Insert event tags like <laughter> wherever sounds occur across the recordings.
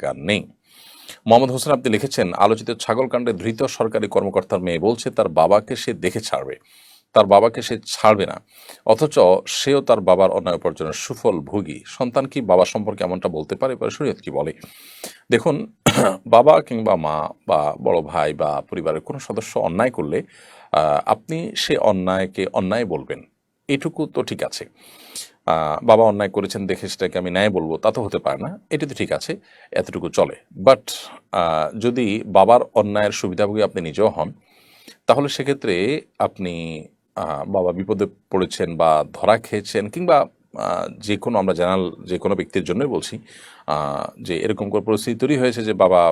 জ্ঞান নেই। মোহাম্মদ হোসেন আপনি লিখেছেন, আলোচিত ছাগলকাণ্ডে ধৃত সরকারি কর্মকর্তার মেয়ে বলছে, তার বাবাকে সে দেখে ছাড়বে। তার বাবাকে সে ছাড়বে না। অথচ সেও তার বাবার অন্যায় উপার্জনের সুফল ভোগী। সন্তান কি বাবা সম্পর্কে এমনটা বলতে পারে? এবার শরীয়ত কি বলে? দেখুন, <clears throat> বাবা কিংবা মা বা বড় ভাই বা পরিবারের কোনো সদস্য অন্যায় করলে আপনি সে অন্যায়কে অন্যায় বলবেন। এটুকু তো ঠিক আছে। বাবা অন্যায় করেছেন, দেখে সেটাকে আমি ন্যায় বলব, তা তো হতে পারে না। এটি তো ঠিক আছে, এতটুকু চলে। বাট যদি বাবার অন্যায়ের সুবিধাভোগী আপনি নিজেও হন, তাহলে সেক্ষেত্রে আপনি বাবা বিপদে পড়েছেন বা ধরা খেয়েছেন কিংবা যে কোনো আমরা জানাল যে কোনো ব্যক্তির জন্যই বলছি আহ, যে এরকম কোনো পরিস্থিতি তৈরি হয়েছে যে বাবা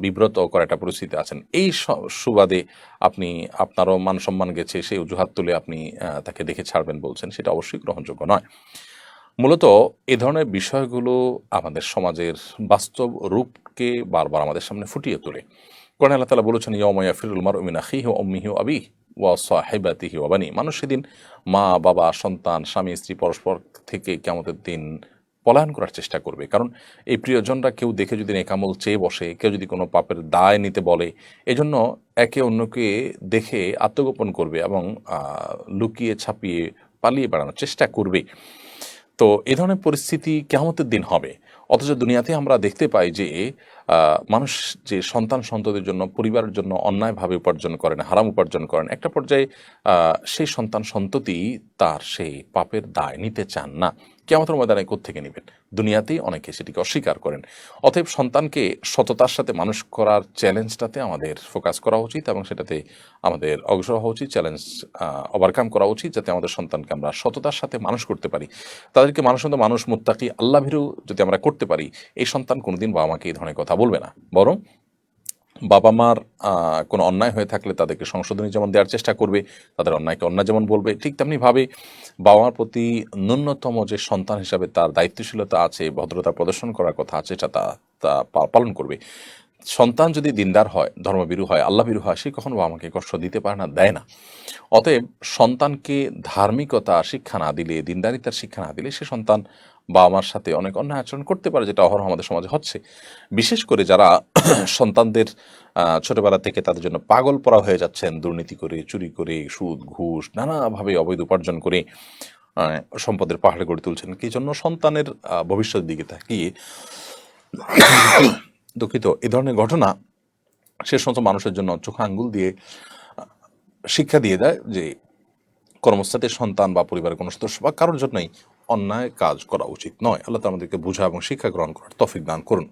বিব্রত করা একটা পরিস্থিতি আছেন। এই সুবাদে আপনি আপনারও মান সম্মান গেছে সেই অজুহাত তুলে আপনি তাকে দেখে ছাড়বেন বলছেন সেটা অবশ্যই গ্রহণযোগ্য নয়। মূলত এ ধরনের বিষয়গুলো আমাদের সমাজের বাস্তব রূপকে বারবার আমাদের সামনে ফুটিয়ে তোলে। কোরআন আল্লাহ তালা বলেছেন ইয়ময়া ফিরুল মার উমিনা খিহ অম্মিহি আবি ওয়া সাহেবাতিহি ওয়াবানি মানুষ সেদিন মা, বাবা, সন্তান, স্বামী, স্ত্রী, পরস্পর থেকে কেমতের দিন পলায়ন করার চেষ্টা করবে। কারণ এই প্রিয়জনরা কেউ দেখে যদি নেকামল চেয়ে বসে, কেউ যদি কোনো পাপের দায় নিতে বলে, এজন্য একে অন্যকে দেখে আত্মগোপন করবে এবং লুকিয়ে ছাপিয়ে পালিয়ে বেড়ানোর চেষ্টা করবে। তো এ ধরনের পরিস্থিতি কেমতের দিন হবে। অথচ দুনিয়াতে আমরা দেখতে পাই যে মানুষ যে সন্তান সন্ততির জন্য, পরিবারের জন্য অন্যায়ভাবে উপার্জন করেন, হারাম উপার্জন করেন, একটা পর্যায়ে সেই সন্তান সন্ততি তার সেই পাপের দায় নিতে চান না। কেমতের ময়দানে থেকে নেবেন? দুনিয়াতেই অনেকে সেটিকে অস্বীকার করেন। অতএব সন্তানকে সততার সাথে মানুষ করার চ্যালেঞ্জটাতে আমাদের ফোকাস করা উচিত এবং সেটাতে আমাদের অগ্রসর হওয়া উচিত, চ্যালেঞ্জ ওভারকাম করা উচিত, যাতে আমাদের সন্তানকে আমরা সততার সাথে মানুষ করতে পারি। তাদেরকে মানুষ মানুষ, মুত্তাকি, আল্লাহ ভীরু যদি আমরা করতে পারি, এই সন্তান কোনোদিন বাবা মাকে এই ধরনের কথা বলবে না। বরং বাবা মার কোনো অন্যায় হয়ে থাকলে তাদেরকে সংশোধনী যেমন দেওয়ার চেষ্টা করবে, তাদের অন্যায়কে অন্যায় যেমন বলবে, ঠিক তেমনিভাবে বাবা মার প্রতি ন্যূনতম যে সন্তান হিসাবে তার দায়িত্বশীলতা আছে, ভদ্রতা প্রদর্শন করার কথা আছে এটা তা তা পালন করবে। সন্তান যদি দিনদার হয় ধর্মবিরু হয় আল্লাহবিরু হয় সে কখনো বাবা মাকে কষ্ট দিতে পারে না দেয় না। অতএব সন্তানকে ধার্মিকতা শিক্ষা না দিলে দিনদারিতার শিক্ষা না দিলে সে সন্তান বাবা মার সাথে অনেক অন্যায় আচরণ করতে পারে যেটা অহরহ আমাদের সমাজে হচ্ছে। বিশেষ করে যারা <clears throat> সন্তানদের ছোটবেলা থেকে তাদের জন্য পাগল পড়া হয়ে যাচ্ছেন দুর্নীতি করে চুরি করে সুদ ঘুষ নানাভাবে অবৈধ উপার্জন করে সম্পদের পাহাড়ে গড়ে তুলছেন কি জন্য সন্তানের আহ, ভবিষ্যতের দিকে তাকিয়ে দুঃখিত, এ ধরনের ঘটনা সে সমস্ত মানুষের জন্য চোখ আঙ্গুল দিয়ে, শিক্ষা দিয়ে দেয় যে কর্মস্থাতে সন্তান বা পরিবারের কোনো সদস্য বা কারোর জন্যই অন্যায় কাজ করা উচিত নয়। আল্লাহ আমাদেরকে বোঝা এবং শিক্ষা গ্রহণ করার তফিক দান করুন।